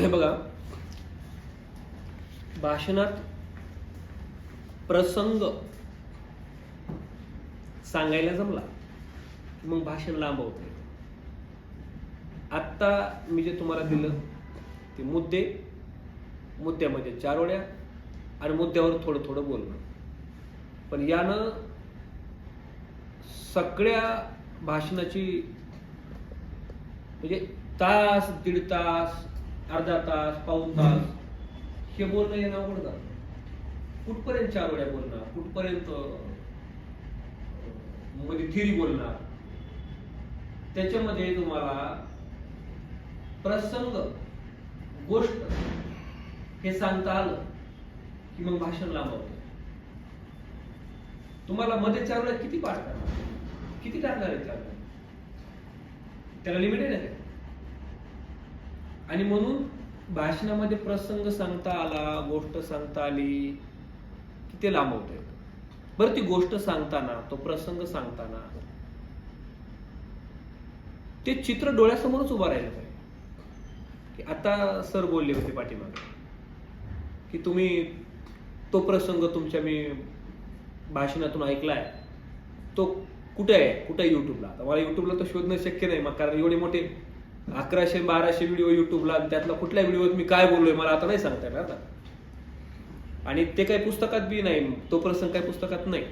हे बघा. भाषणात प्रसंग सांगायला जमला मग भाषण लांब होते आत्ता मी जे तुम्हाला दिलं ते मुद्दे मुद्द्यामध्ये चार आणि मुद्द्यावर थोडं थोडं बोलणं. पण यानं सगळ्या भाषणाची म्हणजे तास दीड तास अर्धा तास पाऊन तास हे बोलणं येणं अवघड जात. कुठपर्यंत चार वेळा बोलणार कुठपर्यंत मध्ये थिरी बोलणार त्याच्यामध्ये तुम्हाला प्रसंग गोष्ट हे सांगता आलं की मग भाषण लांबवतं. तुम्हाला मध्ये चार वेळा किती पाठ करणार? किती टाकणार आहे चार वेळा? त्याला लिमिटेड आहे आणि म्हणून भाषणामध्ये प्रसंग सांगता आला गोष्ट सांगता आली की ते लांबवत येतं. बरं ती गोष्ट सांगताना तो प्रसंग सांगताना ते चित्र डोळ्यासमोरच उभं राहिलं पाहिजे. की आता सर बोलले होते पाठीमागे की तुम्ही तो प्रसंग तुमच्या मी भाषणातून ऐकलाय. तो कुठे आहे? कुठे आहे युट्यूबला आता मला युट्यूबला तर शोधणं शक्य नाही मग कारण एवढे मोठे अकराशे बाराशे व्हिडिओ युट्यूबला आणि त्यातला कुठल्या व्हिडिओत मी काय बोललोय मला आता नाही सांगता येणार ना आणि ते काही पुस्तकात बी नाही तो प्रसंग काही पुस्तकात नाही.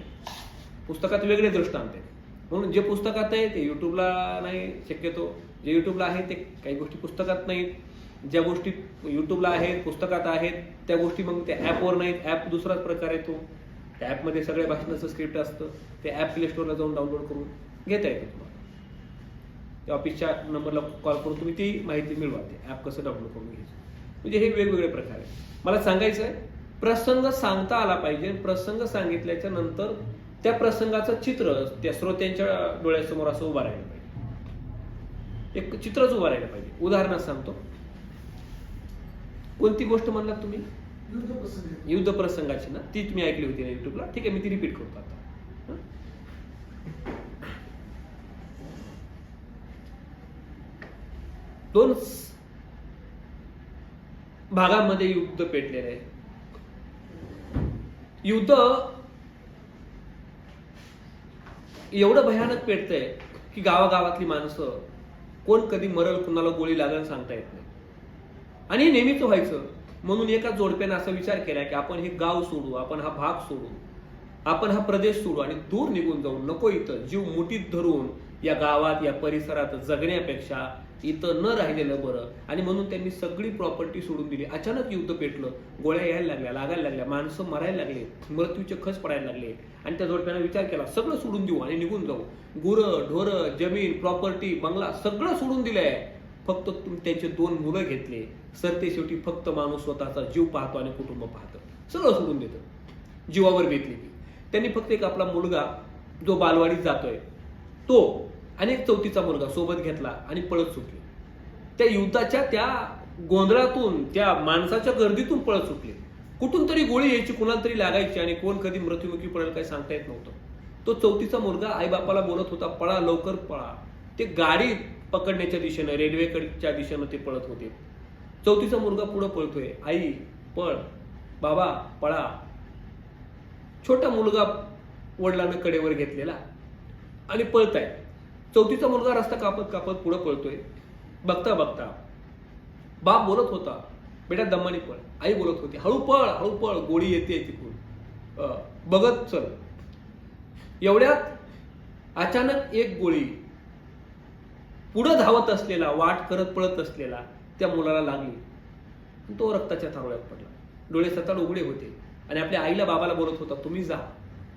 पुस्तकात वेगळे दृष्टांत आहे म्हणून जे पुस्तकात आहे ते युट्यूबला नाही शक्यतो. जे युट्यूबला आहे ते काही गोष्टी पुस्तकात नाहीत. ज्या गोष्टी युट्यूबला आहेत पुस्तकात आहेत त्या गोष्टी मग त्या ॲपवर नाहीत. ॲप दुसराच प्रकार येतो त्या ॲपमध्ये सगळ्या भाषणाचं स्क्रिप्ट असतं. ते ॲप प्ले स्टोरला जाऊन डाउनलोड करून घेता येतं त्या ऑफिसच्या नंबरला कॉल करून तुम्ही ती माहिती मिळवा ते ॲप कसं डाउनलोड करून घ्यायचं. म्हणजे हे वेगवेगळे प्रकार आहे मला सांगायचं आहे प्रसंग सांगता आला पाहिजे प्रसंग सांगितल्याच्या नंतर त्या प्रसंगाचं चित्र त्या श्रोत्यांच्या डोळ्यासमोर असं उभं राहिलं पाहिजे. एक चित्रच उभं राहिलं पाहिजे. उदाहरणात सांगतो. कोणती गोष्ट म्हणलात तुम्ही? युद्ध प्रसंग. युद्ध प्रसंगाची ना? ती तुम्ही ऐकली होती ना युट्यूबला ठीक आहे मी ती रिपीट करतो आता. दोन भागामध्ये युद्ध पेटलेलं आहे. युद्ध एवढं भयानक पेटतंय की गावागावातली माणसं कोण कधी मरल कुणाला गोळी लागल सांगता येत नाही. आणि हे नेहमीच व्हायचं. म्हणून एका जोडप्याने असा विचार केला की आपण हे गाव सोडू आपण हा भाग सोडू आपण हा प्रदेश सोडू आणि दूर निघून जाऊ. नको इथं. जीव मुठीत धरून या गावात या परिसरात जगण्यापेक्षा इथं न राहिलेलं बरं. आणि म्हणून त्यांनी सगळी प्रॉपर्टी सोडून दिली. अचानक युद्ध पेटलं. गोळ्या यायला लागल्या लागायला लागल्या माणसं मरायला लागले मृत्यूचे खस पडायला लागले. आणि त्या जोडप्यानं विचार केला सगळं सोडून देऊ आणि निघून जाऊ. गुरं ढोरं जमीन प्रॉपर्टी बंगला सगळं सोडून दिलंय. फक्त तुम्ही त्यांचे दोन मुलं घेतले. सरते शेवटी फक्त माणूस स्वतःचा जीव पाहतो आणि कुटुंब पाहतं. सगळं सोडून देतं. जीवावर बेतली त्यांनी फक्त एक आपला मुलगा जो बालवाडीत जातोय तो आणि एक चौथीचा मुलगा सोबत घेतला आणि पळत सुटले. त्या युद्धाच्या त्या गोंधळातून त्या माणसाच्या गर्दीतून पळत सुटले. कुठून तरी गोळी यायची कुणाला तरी लागायची आणि कोण कधी मृत्युमुखी पडेल काही सांगता येत नव्हतं. तो चौथीचा मुलगा आईबापाला बोलत होता पळा लवकर पळा. ते गाडी पकडण्याच्या दिशेनं रेल्वेकडच्या दिशेनं ते पळत होते. चौथीचा मुलगा पुढं पळतोय आई पळ. बाबा पळा. छोटा मुलगा वडिलांना कडेवर घेतलेला आणि पळताय चौथीचा मुलगा रस्ता कापत कापत पुढं पळतोय. बघता बघता. बाप बोलत होता बेटा दमानी पळ आई बोलत होती हळू पळ हळू पळ गोळी येते तिकडून. अं, बघत चल. एवढ्यात अचानक एक गोळी पुढं धावत असलेला वाट करत पळत असलेला त्या मुलाला लागली. तो रक्ताच्या थारोळ्यात पडला. डोळे सताड उघडे होते. आणि आपल्या आईला बाबाला बोलत होता तुम्ही जा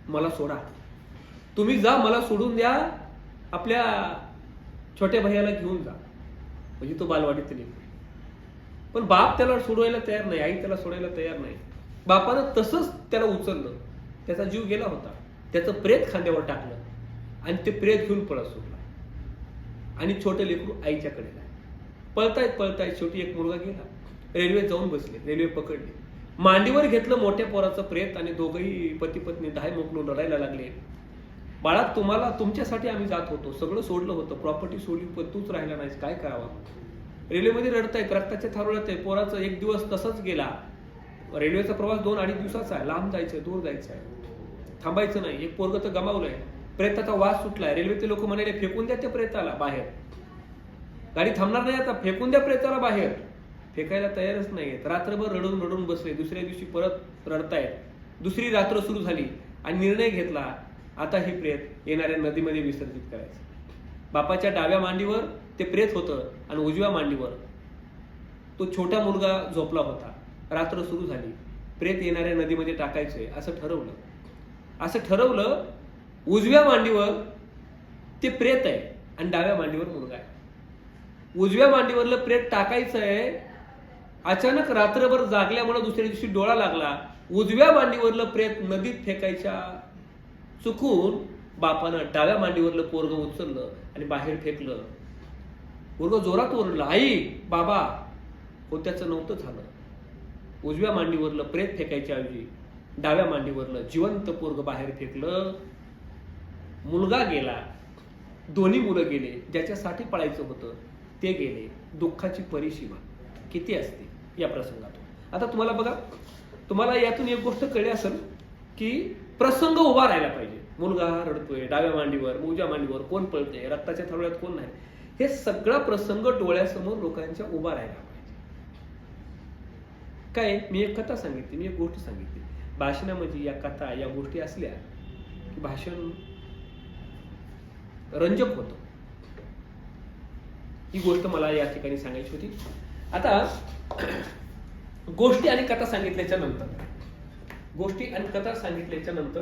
मला सोडा. तुम्ही जा मला सोडून द्या आपल्या छोट्या भैयाला घेऊन जा. म्हणजे तो बालवाडीत येतो पण बाप त्याला सोडवायला तयार नाही आई त्याला सोडायला तयार नाही. बापानं तसंच त्याला उचललं. त्याचा जीव गेला होता. त्याचं प्रेत खांद्यावर टाकलं. आणि ते प्रेत घेऊन पळत सुटला आणि छोटे लेकरू आईच्याकडे नाही पळतायत पळतायत शेवटी एक मुलगा गेला. रेल्वे जाऊन बसले रेल्वे पकडली. मांडीवर घेतलं मोठ्या पोराचं प्रेत आणि दोघंही पती पत्नी दहाय मोकलून रडायला लागले. बाळा तुम्हाला तुमच्यासाठी आम्ही जात होतो. सगळं सोडलं होतं. प्रॉपर्टी सोडली पण तूच राहिला नाहीस. काय करावं? रेल्वेमध्ये रडतायत रक्ताच्या थारोळ्यात आहे पोराचं एक दिवस तसंच गेला. रेल्वेचा प्रवास दोन अडीच दिवसाचा आहे. लांब जायचंय दूर जायचं आहे थांबायचं नाही. एक पोरग तर गमावलंय. प्रेताचा वास सुटलाय. रेल्वेचे लोक म्हणाले फेकून द्या त्या प्रेताला बाहेर. गाडी थांबणार नाही आता. फेकून द्या प्रेताला बाहेर. फेकायला तयारच नाहीयेत. रात्रभर रडून रडून बसले. दुसऱ्या दिवशी परत रडतायत. दुसरी रात्र सुरू झाली आणि निर्णय घेतला. आता हे प्रेत येणाऱ्या नदीमध्ये विसर्जित करायचं. बापाच्या डाव्या मांडीवर ते प्रेत होतं आणि उजव्या मांडीवर तो छोटा मुलगा झोपला होता. रात्र सुरू झाली. प्रेत येणाऱ्या नदीमध्ये टाकायचंय असं ठरवलं. असं ठरवलं उजव्या मांडीवर ते प्रेत आहे आणि डाव्या मांडीवर मुलगा आहे. उजव्या मांडीवरलं प्रेत टाकायचंय. अचानक रात्रभर जागल्यामुळे दुसऱ्या दिवशी डोळा लागला. उजव्या मांडीवरलं प्रेत नदीत फेकायच्या चुकून बापानं डाव्या मांडीवरलं पोरग उचललं आणि बाहेर फेकलं. पोरग जोरात ओरडलं आई बाबा. होत्याचं नव्हतं झालं. उजव्या मांडीवरलं प्रेत फेकायच्या ऐवजी डाव्या मांडीवरलं जिवंत पोरग बाहेर फेकलं. मुलगा गेला. दोन्ही मुलं गेले. ज्याच्यासाठी पळायचं होतं ते गेले. दुःखाची परिसीमा किती असते या प्रसंगातून. आता तुम्हाला बघा तुम्हाला यातून एक गोष्ट कळली असेल की प्रसंग उभा राहायला पाहिजे. मुलगा रडतोय डाव्या मांडीवर उजव्या मांडीवर कोण पळतंय रक्ताच्या थरोळ्यात कोण नाही. हे सगळा प्रसंग डोळ्यासमोर लोकांच्या उभा राहायला पाहिजे. काय? मी एक कथा सांगितली मी एक गोष्ट सांगितली. भाषणामध्ये या कथा या गोष्टी असल्या की भाषण रंजक होतं. ही गोष्ट मला या ठिकाणी सांगायची होती. आता गोष्टी आणि कथा सांगितल्याच्या नंतर गोष्टी आणि कथा सांगितल्याच्या नंतर